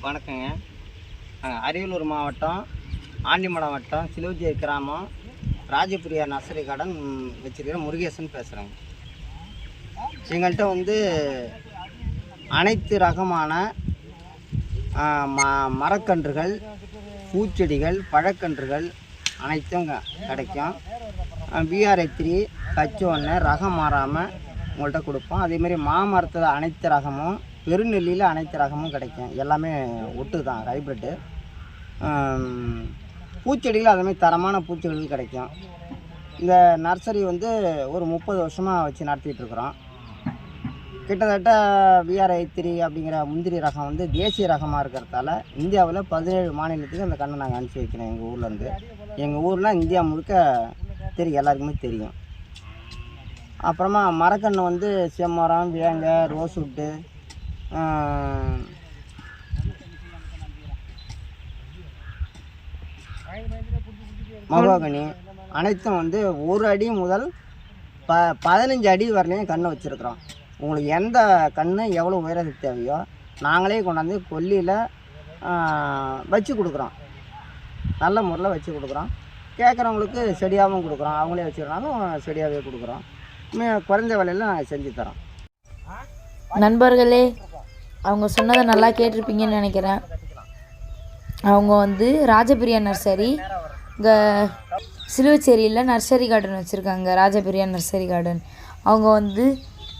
வணக்கங்க. நாங்கள் அரியலூர் மாவட்டம் ஆண்டிமடம் வட்டம் சிலுவஜி கிராமம் ராஜபிரியா நர்சரி கார்டன் வச்சிருக்கிற முருகேசன் பேசுகிறேங்க எங்கள்கிட்ட வந்து அனைத்து ரகமான ம மரக்கன்றுகள் பூச்செடிகள் பழக்கன்றுகள் அனைத்தும் க- கிடைக்கும். பிஆர்ஐ த்ரீ கச்சு ஒன்று ரகம் மாறாமல் உங்கள்கிட்ட கொடுப்போம். அதேமாரி மாமரத்தில் அனைத்து ரகமும் பெருநெல்லியில் அனைத்து ரகமும் கிடைக்கும். எல்லாமே ஒட்டு தான் ஹைப்ரிட்டு பூச்செடிகள் அதுமாதிரி தரமான பூச்செடிகள் கிடைக்கும். இந்த நர்சரி வந்து ஒரு முப்பது வருஷமாக வச்சு நடத்திட்டு இருக்கிறோம். கிட்டத்தட்ட விஆர்ஐ த்ரீ அப்படிங்கிற முந்திரி ரகம் வந்து தேசிய ரகமாக இருக்கிறதால இந்தியாவில் பதினேழு மாநிலத்துக்கு அந்த கண்ணை நாங்கள் அனுப்பிச்சி வைக்கிறோம் எங்கள் ஊர்லேருந்து எங்கள் ஊரில் இந்தியா முழுக்க தெரியும் எல்லாருக்குமே தெரியும். அப்புறமா மரக்கன்று வந்து செம்மரம் வேங்க ரோஸ்வுட்டு மகோகனி அனைத்தும் வந்து ஒரு அடி முதல் ப பதினஞ்சு அடி வரலையும் கன்று வச்சுருக்குறோம். உங்களுக்கு எந்த கண்ணு எவ்வளோ உயரத்துக்கு தேவையோ நாங்களே கொண்டாந்து கொல்லியில் வச்சு கொடுக்குறோம். நல்ல முறையில் வச்சு கொடுக்குறோம். கேட்குறவங்களுக்கு செடியாகவும் கொடுக்குறோம். அவங்களே வச்சுருந்தாலும் செடியாகவே கொடுக்குறோம். குறைஞ்ச விலையில நாங்கள் செஞ்சு தரோம். நண்பர்களே அவங்க சொன்னதை நல்லா கேட்டிருப்பீங்கன்னு நினைக்கிறேன். அவங்க வந்து ராஜபிரியா நர்சரி இங்கே சிலுவச்சேரியில் நர்சரி கார்டன் வச்சுருக்காங்க ராஜபிரியா நர்சரி கார்டன் அவங்க வந்து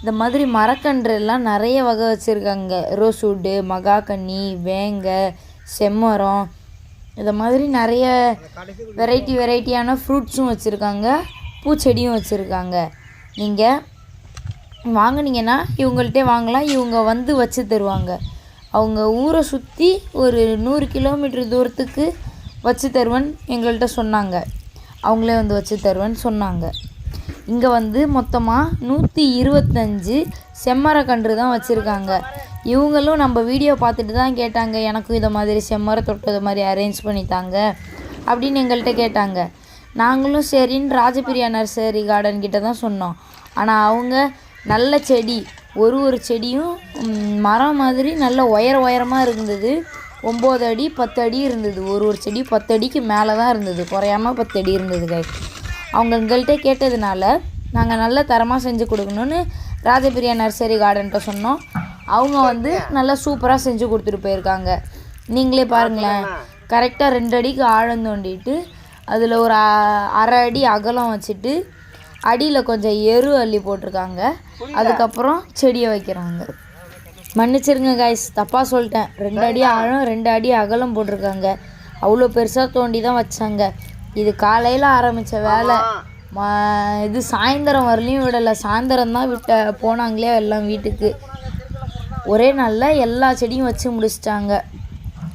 இந்த மாதிரி மரக்கன்று எல்லாம் நிறைய வகை வச்சுருக்காங்க. ரோஸ்வுட்டு மகாக்கன்னி வேங்க செம்மரம் இந்த மாதிரி நிறைய வெரைட்டி வெரைட்டியான ஃப்ரூட்ஸும் வச்சுருக்காங்க பூச்செடியும் வச்சுருக்காங்க. நீங்கள் வாங்குனீங்கன்னா இவங்கள்ட்டே வாங்கலாம். இவங்க வந்து வச்சு தருவாங்க. அவங்க ஊரை சுற்றி ஒரு நூறு கிலோமீட்டர் தூரத்துக்கு வச்சு தருவன் எங்கள்கிட்ட சொன்னாங்க. அவங்களே வந்து வச்சு தருவேன்னு சொன்னாங்க. இங்கே வந்து மொத்தமாக நூற்றி இருபத்தஞ்சு செம்மரக்கன்று தான் வச்சுருக்காங்க. இவங்களும் நம்ம வீடியோ பார்த்துட்டு தான் கேட்டாங்க. எனக்கும் இதை மாதிரி செம்மர தொட்டது மாதிரி அரேஞ்ச் பண்ணித்தாங்க அப்படின்னு எங்கள்கிட்ட கேட்டாங்க. நாங்களும் சரின்னு ராஜபிரியா நர்சரி கார்டன் கிட்ட தான் சொன்னோம். ஆனால் அவங்க நல்ல செடி ஒரு ஒரு செடியும் மரம் மாதிரி நல்ல உயர உயரமாக இருந்தது. ஒம்பது அடி பத்து அடி இருந்தது. ஒரு ஒரு செடி பத்து அடிக்கு மேலே தான் இருந்தது. குறையாம பத்து அடி இருந்தது கை அவங்க எங்கள்கிட்ட கேட்டதுனால நாங்கள் நல்ல தரமாக செஞ்சு கொடுக்கணுன்னு ராஜபிரியா நர்சரி கார்டன்ட்ட சொன்னோம். அவங்க வந்து நல்லா சூப்பராக செஞ்சு கொடுத்துட்டு போயிருக்காங்க. நீங்களே பாருங்களேன். கரெக்டாக ரெண்டு அடிக்கு ஆழம் தோண்டிட்டு அதில் ஒரு அரை அடி அகலம் வச்சுட்டு அடியில் கொஞ்சம் எரு அள்ளி போட்டிருக்காங்க. அதுக்கப்புறம் செடியை வைக்கிறாங்க. மன்னிச்சிருங்க காய்ஸ் தப்பாக சொல்லிட்டேன். ரெண்டு அடி ஆழம் ரெண்டு அடி அகலம் போட்டிருக்காங்க. அவ்வளோ பெருசாக தோண்டி தான் வச்சாங்க. இது காலையில் ஆரம்பித்த வேலை. மா இது சாயந்தரம் வரலையும் விடலை. சாயந்தரம் தான் விட்ட போனாங்களே எல்லாம் வீட்டுக்கு. ஒரே நாளில் எல்லா செடியும் வச்சு முடிச்சிட்டாங்க.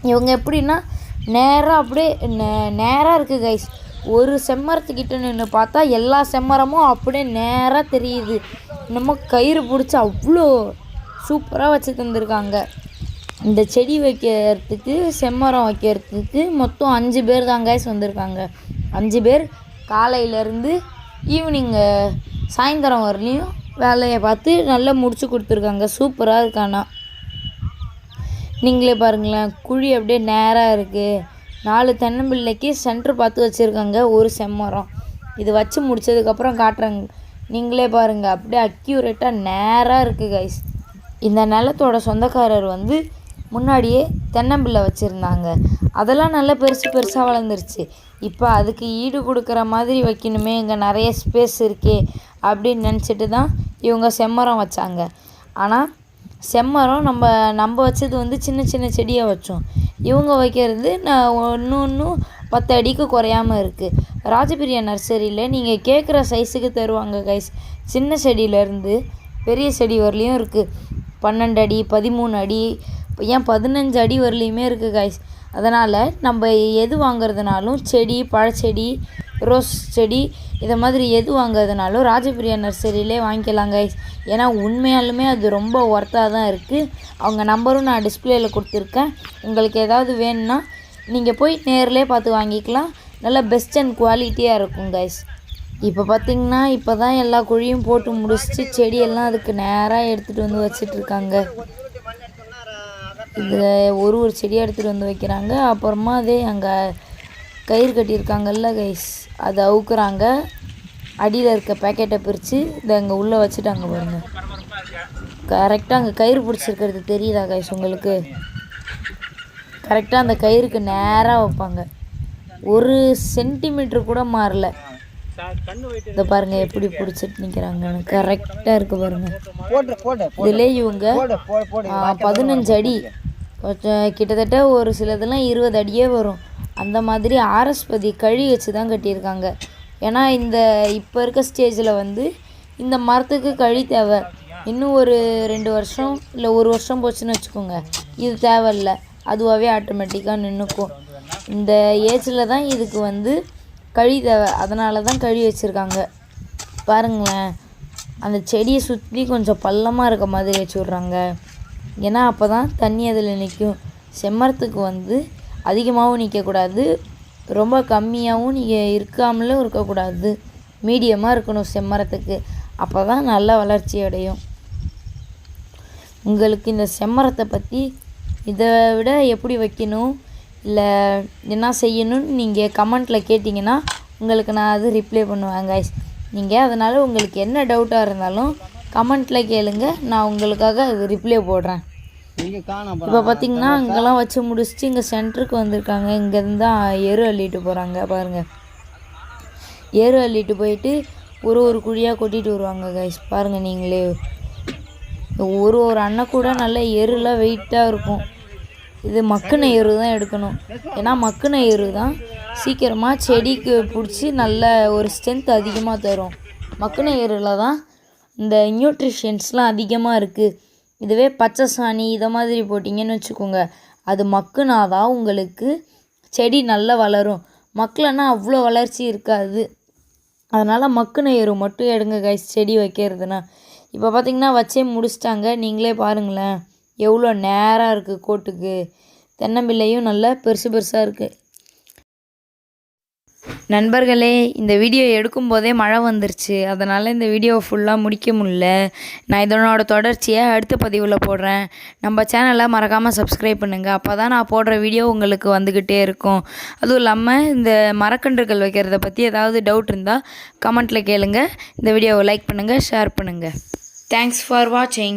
இவங்க எப்படின்னா நேராக அப்படியே நே- நேராக இருக்குது கைஸ் ஒரு செம்மரத்துக்கிட்ட நின்று பார்த்தா எல்லா செம்மரமும் அப்படியே நேராக தெரியுது. நம்ம கயிறு பிடிச்சி அவ்வளோ சூப்பராக வச்சு தந்திருக்காங்க இந்த செடி வைக்கிறதுக்கு செம்மரம் வைக்கிறதுக்கு மொத்தம் அஞ்சு பேர் தான் கைஸ் வந்திருக்காங்க. அஞ்சு பேர் காலையிலேருந்து ஈவினிங்கு சாயந்தரம் வரலையும் வேலையை பார்த்து நல்லா முடிச்சு கொடுத்துருக்காங்க. சூப்பராக இருக்கானா. நீங்களே பாருங்களேன் குழி அப்படியே நேராக இருக்குது நாலு தென்னம்பிள்ளைக்கு சென்டர் பார்த்து வச்சுருக்காங்க ஒரு செம்மரம். இது வச்சு முடிச்சதுக்கப்புறம் காட்டுறேங்க. நீங்களே பாருங்கள் அப்படியே அக்யூரேட்டாக நேராக இருக்குது கைஸ் இந்த நிலத்தோட சொந்தக்காரர் வந்து முன்னாடியே தென்னம்பிள்ளை வச்சுருந்தாங்க. அதெல்லாம் நல்லா பெருசு பெருசாக வளர்ந்துருச்சு. இப்போ அதுக்கு ஈடு கொடுக்குற மாதிரி வைக்கணுமே இங்கே நிறைய ஸ்பேஸ் இருக்கே அப்படின்னு நினச்சிட்டு தான் இவங்க செம்மரம் வச்சாங்க. ஆனால் செம்மரம் நம்ம நம்ம வச்சது வந்து சின்ன சின்ன செடியாக வச்சோம். இவங்க வைக்கிறது நான் ஒன்று ஒன்றும் பத்து அடிக்கு குறையாம இருக்குது ராஜபிரியா நர்சரியில் நீங்கள் கேட்குற சைஸுக்கு தருவாங்க கைஸ் சின்ன செடியிலேருந்து பெரிய செடி வரலையும் இருக்குது பன்னெண்டு அடி பதிமூணு அடி ஏன் பதினஞ்சு அடி வரலையுமே இருக்குது கைஸ் அதனால் நம்ம எது வாங்குறதுனாலும் செடி பழச்செடி ரோஸ் செடி இதை மாதிரி எது வாங்குறதுனாலும் ராஜபிரியா நர்சரியிலே வாங்கிக்கலாம் கைஸ் ஏன்னா உண்மையாலுமே அது ரொம்ப ஒர்த்தாக தான் இருக்குது அவங்க நம்பரும் நான் டிஸ்பிளேயில் கொடுத்துருக்கேன். உங்களுக்கு ஏதாவது வேணும்னா நீங்கள் போய் நேர்லேயே பார்த்து வாங்கிக்கலாம். நல்லா பெஸ்ட் அண்ட் குவாலிட்டியாக இருக்கும் கைஸ் இப்போ பார்த்திங்கன்னா இப்போ தான் எல்லா குழியும் போட்டு முடிச்சுட்டு செடியெல்லாம் அதுக்கு நேராக எடுத்துகிட்டு வந்து வச்சிட்ருக்காங்க இதில் ஒரு ஒரு செடியாக எடுத்துகிட்டு வந்து வைக்கிறாங்க. அப்புறமா அதே அங்கே கயிறு கட்டியிருக்காங்கல்ல கைஸ் அதை அவுக்குறாங்க. அடியில் இருக்க பேக்கெட்டை பிரித்து இதை அங்கே உள்ளே வச்சுட்டாங்க பாருங்க. கரெக்டாக அங்கே கயிறு பிடிச்சிருக்கிறது தெரியுதா கைஸ் உங்களுக்கு? கரெக்டாக அந்த கயிறுக்கு நேராக வைப்பாங்க. ஒரு சென்டிமீட்டர் கூட மாறல. இதை பாருங்க எப்படி பிடிச்சிட்டு நிற்கிறாங்கன்னு கரெக்டாக இருக்கு பாருங்க. இதுலேயே இவங்க பதினஞ்சு அடி. கிட்டத்தட்ட ஒரு சிலதெல்லாம் இருபது அடியே வரும். அந்த மாதிரி ஆரஸ்பதி கழி வச்சு தான் கட்டியிருக்காங்க. ஏன்னா இந்த இப்போ இருக்க ஸ்டேஜில் வந்து இந்த மரத்துக்கு கழி தேவை. இன்னும் ஒரு ரெண்டு வருஷம் இல்லை ஒரு வருஷம் போச்சுன்னு வச்சுக்கோங்க. இது தேவையில்ல. அதுவாகவே ஆட்டோமேட்டிக்காக நின்றுக்கும் இந்த ஏஜில் தான் இதுக்கு வந்து கழி தேவை. அதனால தான் கழி வச்சுருக்காங்க. பாருங்களேன். அந்த செடியை சுற்றி கொஞ்சம் பள்ளமாக இருக்க மாதிரி வச்சு விட்றாங்க. ஏன்னா அப்போ தான் தண்ணி அதில் நிற்கும் செம்மரத்துக்கு வந்து அதிகமாகவும் நிற்கக்கூடாது ரொம்ப கம்மியாகவும் நீங்கள் இருக்காமலும் இருக்கக்கூடாது. மீடியமாக இருக்கணும் செம்மரத்துக்கு. அப்போ தான் நல்ல வளர்ச்சி அடையும். உங்களுக்கு இந்த செம்மரத்தை பற்றி இதை விட எப்படி வைக்கணும்? இல்லை என்ன செய்யணும்னு நீங்கள் கமெண்ட்டில் கேட்டிங்கன்னா உங்களுக்கு நான் அது ரிப்ளை பண்ணுவேன் கைஸ் நீங்கள் அதனால் உங்களுக்கு என்ன டவுட்டாக இருந்தாலும் கமெண்ட்டில் கேளுங்க. நான் உங்களுக்காக அது ரிப்ளை போடுறேன் இப்போ பார்த்தீங்கன்னா இங்கெல்லாம் வச்சு முடிச்சுட்டு இங்கே சென்டருக்கு வந்திருக்காங்க. இங்கேருந்து தான் எரு அள்ளிட்டு போகிறாங்க பாருங்கள் ஏறு அள்ளிட்டு போயிட்டு ஒரு ஒரு குழியாக கொட்டிட்டு வருவாங்க கைஸ் பாருங்கள் நீங்களே. ஒரு ஒரு அண்ணன் கூட நல்ல எருலாம் வெயிட்டாக இருக்கும். இது மக்குன எரு தான் எடுக்கணும். ஏன்னா மக்குன எரு தான் சீக்கிரமாக செடிக்கு பிடிச்சி நல்ல ஒரு ஸ்ட்ரென்த் அதிகமாக தரும். மக்குன எருல தான் இந்த நியூட்ரிஷியன்ஸ்லாம் அதிகமாக இருக்குது இதுவே பச்சை சாணி இதை மாதிரி போட்டிங்கன்னு வச்சுக்கோங்க. அது மக்குனாதான் உங்களுக்கு செடி நல்லா வளரும். மக்களைன்னா அவ்வளோ வளர்ச்சி இருக்காது. அதனால் மக்குன எரு மட்டும் எடுங்க கைஸ் செடி வைக்கிறதுனா. இப்போ பார்த்திங்கன்னா வச்சே முடிச்சிட்டாங்க. நீங்களே பாருங்களேன். எவ்வளோ நேராக இருக்குது கோட்டுக்கு. தென்னம்பிள்ளையும் நல்லா பெருசு பெருசாக இருக்குது நண்பர்களே இந்த வீடியோ எடுக்கும்போதே மழை வந்துருச்சு. அதனால் இந்த வீடியோவை ஃபுல்லாக முடிக்க முடியல. நான் இதனோட தொடர்ச்சியை அடுத்த பதிவில் போடுறேன். நம்ம சேனலை மறக்காமல் சப்ஸ்கிரைப் பண்ணுங்கள் அப்போ தான் நான் போடுற வீடியோ உங்களுக்கு வந்துக்கிட்டே இருக்கும். அதுவும் இல்லாமல் இந்த மரக்கன்றுகள் வைக்கிறத பற்றி ஏதாவது டவுட் இருந்தால் கமெண்ட்டில் கேளுங்கள் இந்த வீடியோவை லைக் பண்ணுங்கள் ஷேர் பண்ணுங்கள் தேங்க்ஸ் ஃபார் வாட்சிங்